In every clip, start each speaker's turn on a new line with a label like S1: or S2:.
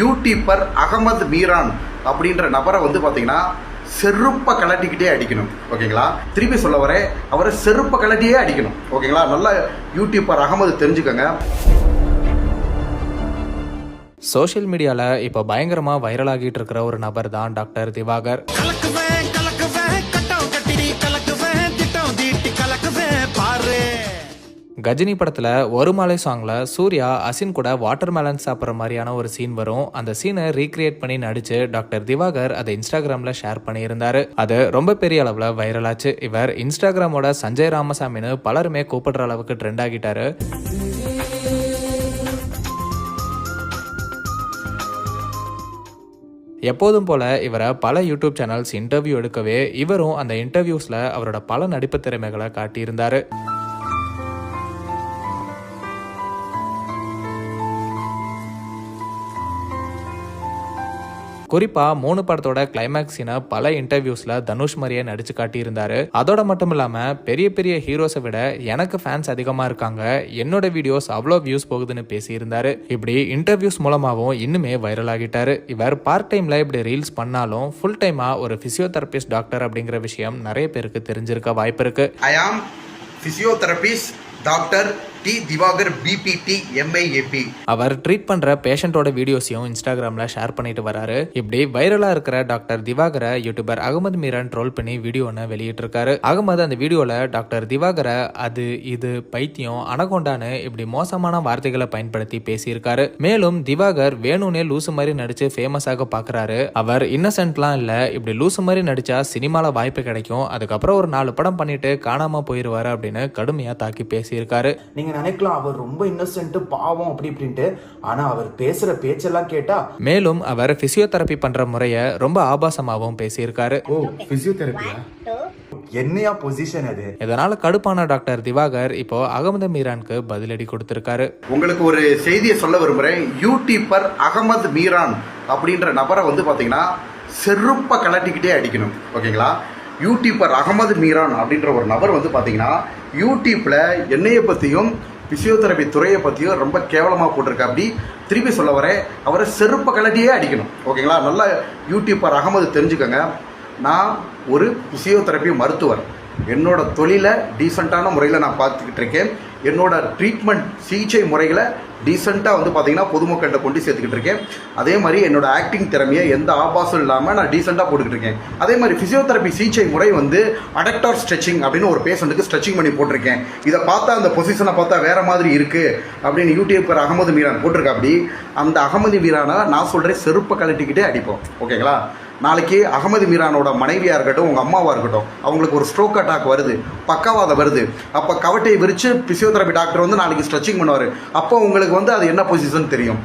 S1: YouTuber Ahamed Meeran அப்படின்ற நபரை வந்து பார்த்தீங்கன்னா செருப்பை கலட்டிக்கிட்டே அடிக்கணும் ஓகேங்களா? திருப்பி சொல்ல வரேன் அவரை செருப்பை கலட்டியே அடிக்கணும் ஓகேங்களா? நல்ல யூடியூபர் அகமது தெரிஞ்சுக்கோங்க.
S2: சோஷியல் மீடியாவில் இப்போ பயங்கரமாக வைரலாகிட்டு இருக்கிற ஒரு நபர் தான் டாக்டர் திவாகர். கஜினி படத்தில் ஒரு மாலை சாங்கில் சூர்யா அசின் கூட வாட்டர் மேலன் சாப்பிட்ற மாதிரியான ஒரு சீன் வரும். அந்த சீனை ரீக்ரியேட் பண்ணி நடிச்சு டாக்டர் திவாகர் அதை இன்ஸ்டாகிராமில் ஷேர் பண்ணியிருந்தாரு. அது ரொம்ப பெரிய அளவில் வைரலாச்சு இவர் இன்ஸ்டாகிராமோட சஞ்சய் ராமசாமின்னு பலருமே கூப்பிடுற அளவுக்கு ட்ரெண்ட் ஆகிட்டாரு. எப்போதும் போல இவரை பல யூடியூப் சேனல்ஸ் இன்டர்வியூ எடுக்கவே இவரும் அந்த இன்டர்வியூஸில் அவரோட பல நடிப்பு திறமைகளை காட்டியிருந்தாரு. குறிப்பா மூணு படத்தோட கிளைமேக்ஸ் சீனை பல இன்டர்வியூஸ்ல தனுஷ் மாதிரியே நடிச்சு காட்டியிருந்தாரு. அதோட மட்டும் இல்லாம பெரிய பெரிய ஹீரோஸை விட எனக்கு ஃபேன்ஸ் அதிகமா இருக்காங்க. என்னோட வீடியோஸ் அவ்வளோ வியூஸ் போகுதுன்னு பேசியிருந்தாரு. இப்படி இன்டர்வியூஸ் மூலமாகவும் இன்னுமே வைரல் ஆகிட்டாரு. இவர் பார்ட் டைம்ல இப்படி ரீல்ஸ் பண்ணாலும் ஃபுல் டைமா ஒரு பிசியோதெரபிஸ்ட் டாக்டர் அப்படிங்கிற விஷயம் நிறைய பேருக்கு தெரிஞ்சிருக்க வாய்ப்பு இருக்கு.
S1: I am physiotherapist doctor D Diwakar BPT MIAP
S2: our treat பண்ற பேஷண்டோட வீடியோஸையும் இன்ஸ்டாகிராம்ல ஷேர் பண்ணிட்டு வராரு. இப்படி வைரலா இருக்கிற டாக்டர் திவாகரை யூடியூபர் அகமது மீரான் ட்ரோல் பண்ணி வீடியோ ஒன்று வெளியிட்டிருக்காரு. அகமது அந்த வீடியோல டாக்டர் திவாகரை அது இது பைத்தியம் அனகொண்டான்னு இப்படி மோசமான வார்த்தைகளை பயன்படுத்தி பேசியிருக்காரு. மேலும் திவாகர் வேணும்னே லூசு மாதிரி நடிச்சு ஃபேமஸ் ஆக பாக்குறாரு. அவர் இன்னசென்ட்லாம் இல்ல இப்படி லூசு மாதிரி நடிச்சா சினிமால வாய்ப்பு கிடைக்கும். அதுக்கப்புறம் ஒரு நாலு படம் பண்ணிட்டு காணாம போயிருவாரு அப்படின்னு கடுமையா தாக்கி பேசியிருக்காரு.
S3: நீங்க நினைக்கலாம் அவர் ரொம்ப இன்னசென்ட் பாவம் அப்படி இப்படின்ட்டு. ஆனா அவர் பேசுற பேச்செல்லாம் கேட்டா
S2: மேலும் அவர் பிசியோதெரப்பி பண்ற முறையை ரொம்ப ஆபாசமாகவும் பேசியிருக்காரு.
S3: ஓ பிசியோதெரபியா என்னையா பொசிஷன் அது?
S2: இதனால கடுப்பான டாக்டர் திவாகர் இப்போ அகமது மீரானுக்கு பதிலடி கொடுத்திருக்காரு.
S1: உங்களுக்கு ஒரு செய்தியை சொல்ல விரும்புகிறேன் யூடியூபர் அகமது மீரான் அப்படின்ற நபரை வந்து பார்த்தீங்கன்னா செருப்பை கலட்டிக்கிட்டே அடிக்கணும். ஓகேங்களா? யூடியூப்பர் அகமது மீரான் அப்படின்ற ஒரு நபர் வந்து பார்த்தீங்கன்னா யூடியூப்பில் என்னையை பற்றியும் பிசியோதெரபி துறையை பற்றியும் ரொம்ப கேவலமாக போட்டிருக்க அப்படி திருப்பி சொல்ல வரேன் அவரை செருப்ப கலட்டியே அடிக்கணும். ஓகேங்களா? நல்லா யூடியூப்பர் அகமது தெரிஞ்சுக்கோங்க. நான் ஒரு பிசியோதெரபி மருத்துவர். என்னோட தொழிலை டீசெண்டான முறையில் நான் பார்த்துக்கிட்டு இருக்கேன். என்னோட ட்ரீட்மெண்ட் சிகிச்சை முறைகளை டீசெண்டாக வந்து பார்த்தீங்கன்னா பொதுமக்கள்கிட்ட கொண்டு சேர்த்துக்கிட்டு இருக்கேன். அதே மாதிரி என்னோட ஆக்டிங் திறமையை எந்த ஆபாசம் இல்லாமல் நான் டீசெண்டாக போட்டுக்கிட்டு இருக்கேன். அதே மாதிரி ஃபிசியோதெரப்பி சிகிச்சை முறை வந்து அடக்டார் ஸ்ட்ரெச்சிங் அப்படின்னு ஒரு பேஷண்ட்டுக்கு ஸ்ட்ரெச்சிங் பண்ணி போட்டிருக்கேன். இதை பார்த்தா அந்த பொசிஷனை பார்த்தா வேறு மாதிரி இருக்குது அப்படின்னு யூடியூபர் அகமது மீரான் போட்டிருக்கா அப்படி அந்த அகமது மீரானை நான் சொல்கிறேன் செருப்பை கழட்டிக்கிட்டே அடிப்போம். ஓகேங்களா? நாளைக்கு அகமது மீரானோட மனைவியாக இருக்கட்டும் உங்கள் அம்மாவாக இருக்கட்டும் அவங்களுக்கு ஒரு ஸ்ட்ரோக் அட்டாக் வருது பக்கவாதம் வருது. அப்போ கவட்டையை விரித்து ஃபிசியோதெரபி டாக்டர் வந்து நாளைக்கு ஸ்ட்ரெச்சிங் பண்ணுவார். அப்போ உங்களுக்கு வந்து அது என்ன பொசிஷன் தெரியும்?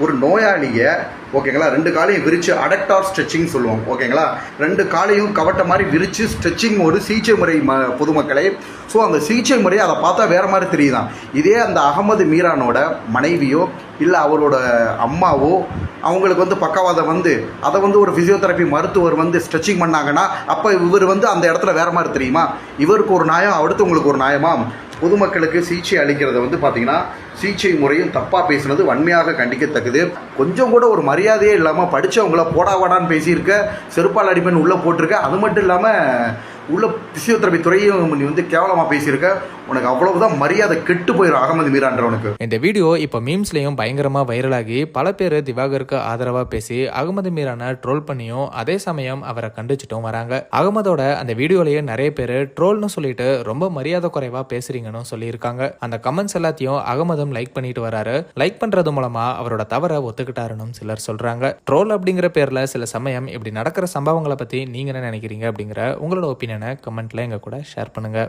S1: ஒரு நோயாளியை ஓகேங்களா ரெண்டு காலையும் விரித்து அடக்டார் ஸ்ட்ரெச்சிங் சொல்லுவோம் ஓகேங்களா? ரெண்டு காலையும் கவட்ட மாதிரி விரித்து ஸ்ட்ரெச்சிங் ஒரு சிகிச்சை முறை ம பொதுமக்களே. ஸோ அந்த சிகிச்சை முறை அதை பார்த்தா வேற மாதிரி தெரியுதான். இதே அந்த அகமது மீரானோட மனைவியோ இல்லை அவரோட அம்மாவோ அவங்களுக்கு வந்து பக்கவாதம் வந்து அதை வந்து ஒரு ஃபிசியோதெரப்பி மருத்துவர் வந்து ஸ்ட்ரெச்சிங் பண்ணாங்கன்னா அப்போ இவர் வந்து அந்த இடத்துல வேறு மாதிரி தெரியுமா? இவருக்கு ஒரு நியாயம் அடுத்தவங்களுக்கு ஒரு நியாயமா பொதுமக்களுக்கு சிகிச்சை அளிக்கிறத வந்து பார்த்தீங்கன்னா சிகிச்சை முறையும் தப்பாக பேசுனது வன்மையாக கண்டிக்கத்தக்கது. கொஞ்சம் கூட ஒரு மரியாதையே இல்லாமல் படித்தவங்கள போடா வாடான்னு பேசியிருக்க செருப்பால் அடிப்பன் உள்ளே போட்டிருக்க அது மட்டும் இல்லாமல் உள்ள பிசியோதெரபி துறையும் நீ வந்து கேவலமாக பேசியிருக்க. உனக்கு அவ்வளவுதான் மரியாதை கெட்டு போயிடும் அகமது மீரான்றவனுக்கு
S2: இந்த வீடியோ இப்போ மீம்ஸ்லையும் பயங்கரமாக வைரலாகி பல பேர் திவாகருக்கு ஆதரவாக பேசி அகமது மீரான ட்ரோல் பண்ணியும் அதே சமயம் அவரை கண்டிச்சிட்டும் வராங்க. அகமதோட அந்த வீடியோலயே நிறைய பேர் ட்ரோல்னு சொல்லிட்டு ரொம்ப மரியாதை குறைவாக பேசுறீங்கன்னு சொல்லியிருக்காங்க. அந்த கமெண்ட்ஸ் எல்லாத்தையும் அகமதும் லைக் பண்ணிட்டு வராரு. லைக் பண்ணுறது மூலமாக அவரோட தவறை ஒத்துக்கிட்டாருன்னு சிலர் சொல்கிறாங்க ட்ரோல் அப்படிங்கிற பேரில் சில சமயம் இப்படி நடக்கிற சம்பவங்களை பற்றி நீங்கள் என்ன நினைக்கிறீங்க அப்படிங்கிற உங்களோட ஒப்பீனியன் கமெண்ட்ல எங்கள் கூட ஷேர் பண்ணுங்க.